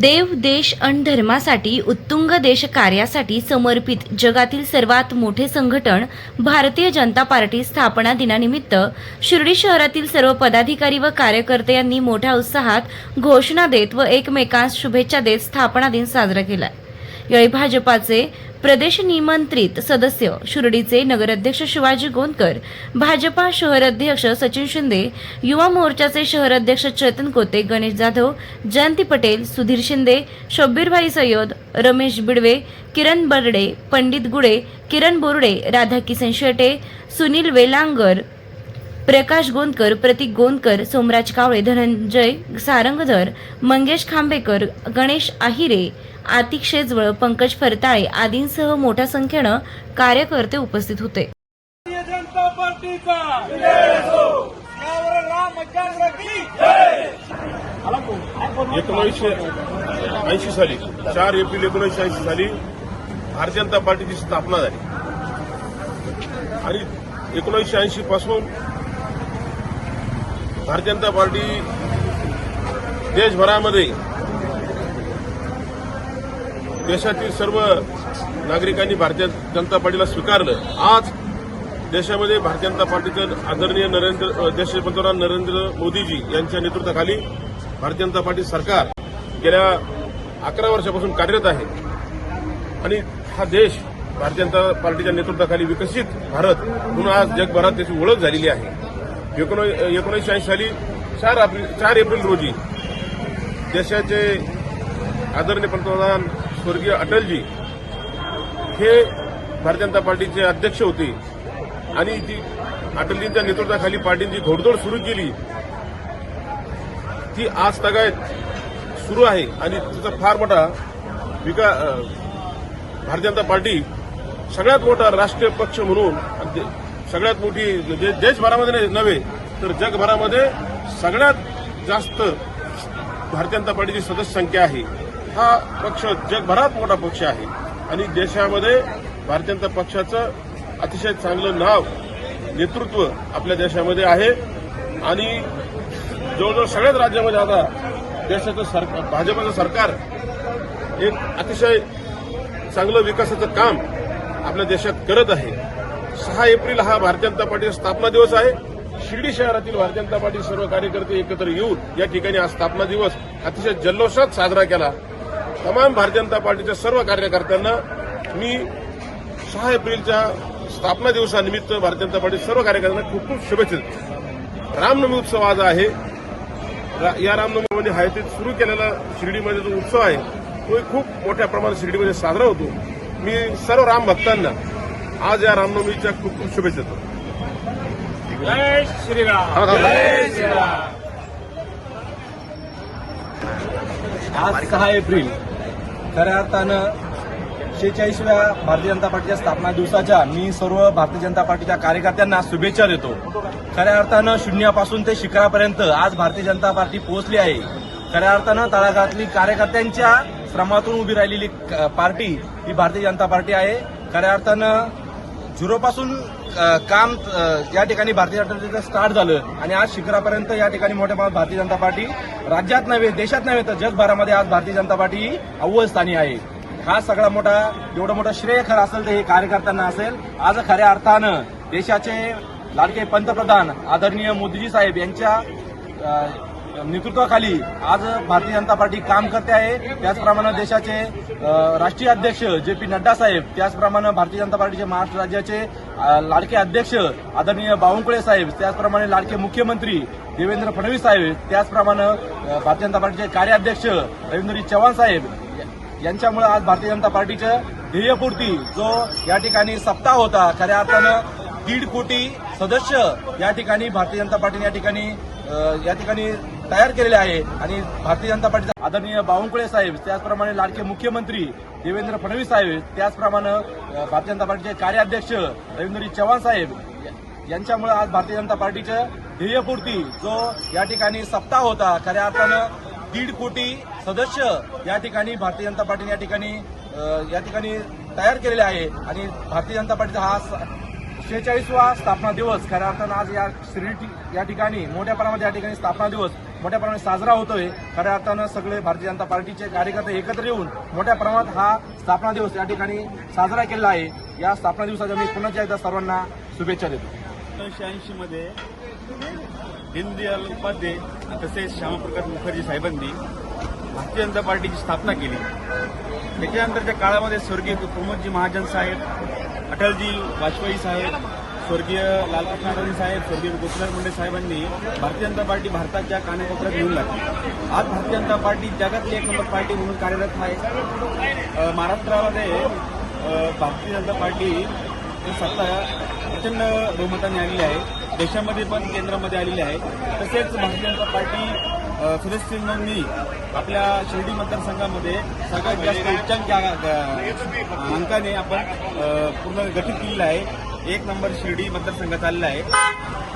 देव देश आणि धर्मासाठी उत्तुंग देश कार्यासाठी समर्पित जगातील सर्वात मोठे संघटन भारतीय जनता पार्टी स्थापना दिनानिमित्त शिर्डी शहरातील सर्व पदाधिकारी व कार्यकर्ते यांनी मोठ्या उत्साहात घोषणा देत व एकमेकांस शुभेच्छा देत स्थापना दिन साजरा केला. यावेळी भाजपाचे प्रदेश निमंत्रित सदस्य. शिर्डीचे नगराध्यक्ष शिवाजी गोंदकर भाजपा शहर अध्यक्ष सचिन शिंदे युवा मोर्चाचे शहर अध्यक्ष चेतन कोते गणेश जाधव जयंती पटेल सुधीर शिंदे शब्बीरभाई सय्यद रमेश बिडवे किरण बर्डे पंडित गुडे किरण बोर्डे राधाकिसन शेटे सुनील वेलांगर प्रकाश गोंदकर प्रतीक गोंदकर सोमराज कावळे धनंजय सारंगधर मंगेश खांबेकर गणेश आहिरे आतिक शेजवळ पंकज फरताळे आदींसह मोठ्या संख्येनं कार्यकर्ते उपस्थित होते. एकोणीसशे ऐंशी साली चार एप्रिल एकोणीसशे ऐंशी साली भारतीय जनता पार्टीची स्थापना झाली. आणि एकोणीसशे ऐंशी पासून भारतीय जनता पार्टी देशभरामध्ये देशातील सर्व नागरिकांनी भारतीय जनता पार्टीला स्वीकारलं. आज देशामध्ये भारतीय जनता पार्टीचं आदरणीय नरेंद्र देशाचे पंतप्रधान नरेंद्र मोदीजी यांच्या नेतृत्वाखाली भारतीय जनता पार्टी सरकार गेल्या अकरा वर्षापासून कार्यरत आहे. आणि हा देश भारतीय जनता पार्टीच्या नेतृत्वाखाली विकसित भारत म्हणून आज जगभरात त्याची ओळख झालेली आहे. एकोणो- एकोणीसशे ऐंशी साली चार एप्रिल चार एप्रिल रोजी देशाचे आदरणीय पंतप्रधान स्वर्गीय अटलजी हे भारतीय जनता पार्टीचे अध्यक्ष होते. आणि ती अटलजींच्या नेतृत्वाखाली पार्टींची घोडदौड सुरू केली ती आज तगायत सुरू आहे. आणि तिचा फार मोठा विका भारतीय जनता पार्टी सगळ्यात मोठा राष्ट्रीय पक्ष म्हणून सगळ्यात मोठी देशभरामध्ये नव्हे तर जगभरामध्ये सगळ्यात जास्त भारतीय जनता पार्टीची सदस्य संख्या आहे. हा पक्ष जगभरात मोठा पक्ष आहे. आणि देशामध्ये भारतीय जनता पक्षाचं अतिशय चांगलं नाव नेतृत्व आपल्या देशामध्ये आहे. आणि जवळजवळ सगळ्याच राज्यामध्ये आता देशाचं सरकार भाजपचं सरकार एक अतिशय चांगलं विकासाचं काम आपल्या देशात करत आहे. सहा एप्रिल हा भारतीय जनता पार्टीचा स्थापना दिवस आहे. शिर्डी शहरातील भारतीय जनता पार्टी सर्व कार्यकर्ते एकत्र येऊन या ठिकाणी आज स्थापना दिवस अतिशय जल्लोषात साजरा केला. तमाम भारतीय जनता पार्टीच्या सर्व कार्यकर्त्यांना मी सहा एप्रिलच्या स्थापना दिवसानिमित्त भारतीय जनता पार्टी सर्व कार्यकर्त्यांना खूप खूप शुभेच्छा देतो. रामनवमी उत्सव आज आहे. या रामनवमीमध्ये हयातीत सुरू केलेला शिर्डीमध्ये जो उत्सव आहे तो खूप मोठ्या प्रमाणात शिर्डीमध्ये साजरा होतो. मी सर्व राम भक्तांना आज या रामनवमीच्या खूप खूप शुभेच्छा आज सहा एप्रिल. खऱ्या अर्थानं शेहेचाळीसव्या भारतीय जनता पार्टीच्या स्थापना दिवसाच्या मी सर्व भारतीय जनता पार्टीच्या कार्यकर्त्यांना शुभेच्छा देतो. खऱ्या अर्थानं शून्यापासून ते शिखरापर्यंत आज भारतीय जनता पार्टी पोहोचली आहे. खऱ्या अर्थानं तळागाळातली कार्यकर्त्यांच्या श्रमातून उभी राहिलेली पार्टी ही भारतीय जनता पार्टी आहे. खऱ्या अर्थानं झिरोपासून काम या ठिकाणी भारतीय जनता पार्टीचं स्टार्ट झालं. आणि आज शिखरापर्यंत या ठिकाणी मोठ्या प्रमाणात भारतीय जनता पार्टी. राज्यात नव्हे देशात नव्हे तर जगभरामध्ये आज भारतीय जनता पार्टी अव्वल स्थानी आहे. हा सगळा मोठा एवढं मोठं श्रेय खरं असेल तर हे कार्यकर्त्यांना असेल. आज खऱ्या अर्थानं देशाचे लाडके पंतप्रधान आदरणीय मोदीजी साहेब यांच्या नेतृत्वाखाली आज भारतीय जनता पार्टी काम करते आहे. त्याचप्रमाणे देशाचे राष्ट्रीय अध्यक्ष जे पी नड्डा साहेब त्याचप्रमाणे भारतीय जनता पार्टीचे महाराष्ट्र राज्याचे लाडके अध्यक्ष आदरणीय बावनकुळे साहेब त्याचप्रमाणे लाडके मुख्यमंत्री देवेंद्र फडणवीस साहेब त्याचप्रमाणे भारतीय जनता पार्टीचे कार्याध्यक्ष रवींद्रजी चव्हाण साहेब. यांच्यामुळे आज भारतीय जनता पार्टीचं ध्येयपूर्ती जो या ठिकाणी सप्ताह होता खऱ्या अर्थानं दीड कोटी सदस्य या ठिकाणी भारतीय जनता पार्टीने या ठिकाणी या ठिकाणी तयार केलेले आहे. आणि भारतीय जनता पार्टीचा आदरणीय बावनकुळे साहेब त्याचप्रमाणे लाडके मुख्यमंत्री देवेंद्र फडणवीस साहेब त्याचप्रमाणे भारतीय जनता पार्टीचे कार्याध्यक्ष रवींद्रजी चव्हाण साहेब यांच्यामुळे आज भारतीय जनता पार्टीच्या ध्येयपूर्ती जो या ठिकाणी सप्ताह होता खऱ्या अर्थानं दीड कोटी सदस्य या ठिकाणी भारतीय जनता पार्टीने या ठिकाणी या ठिकाणी तयार केलेले आहे. आणि भारतीय जनता पार्टीचा हा शेहेचाळीसवा स्थापना दिवस खऱ्या अर्थानं आज या श्री या ठिकाणी मोठ्या प्रमाणात या ठिकाणी स्थापना दिवस मोठ्या प्रमाणात साजरा होतोय. खऱ्या अर्थानं सगळे भारतीय जनता पार्टीचे कार्यकर्ते एकत्र येऊन मोठ्या प्रमाणात हा स्थापना दिवस या ठिकाणी साजरा केला आहे. या स्थापना दिवसाच्या मी पुन्हा एकदा सर्वांना शुभेच्छा देतो. एकोणीसशे ऐंशी मध्ये दीनदयाल उपाध्याय तसेच श्यामाप्रसाद मुखर्जी साहेबांनी भारतीय जनता पार्टीची स्थापना केली. त्याच्यानंतरच्या काळामध्ये स्वर्गीय प्रमोदजी महाजन साहेब अटलजी वाजपेयी साहेब स्वर्गीय लालकृष्ण साहेब स्वर्गीय गोपीनाथ मुंडे साहेबांनी भारतीय जनता पार्टी भारताच्या कानाकोपऱ्यात घेऊन लागली. आज भारतीय जनता पार्टी जगातली एक नंबर पार्टी म्हणून कार्यरत आहे. महाराष्ट्रामध्ये भारतीय जनता पार्टी ही सत्ता प्रचंड बहुमताने आलेली आहे. देशामध्ये पण केंद्रामध्ये आलेली आहे. तसेच भारतीय जनता पार्टी सुरेश सदस्य आपल्या शिर्डी मतदारसंघामध्ये सगळ्यात जास्त उच्चांक अंकाने आपण पूर्ण गठीत केलेलं आहे. एक नंबर शिर्डी मतदारसंघात आलेला आहे.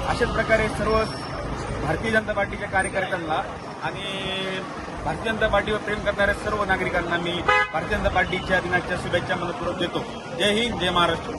अशाच प्रकारे सर्व भारतीय जनता पार्टीच्या कार्यकर्त्यांना आणि भारतीय जनता पार्टीवर प्रेम करणाऱ्या सर्व नागरिकांना मी भारतीय जनता पार्टीच्या दिनाच्या शुभेच्छा मनपूर्वक देतो. जय हिंद जय महाराष्ट्र.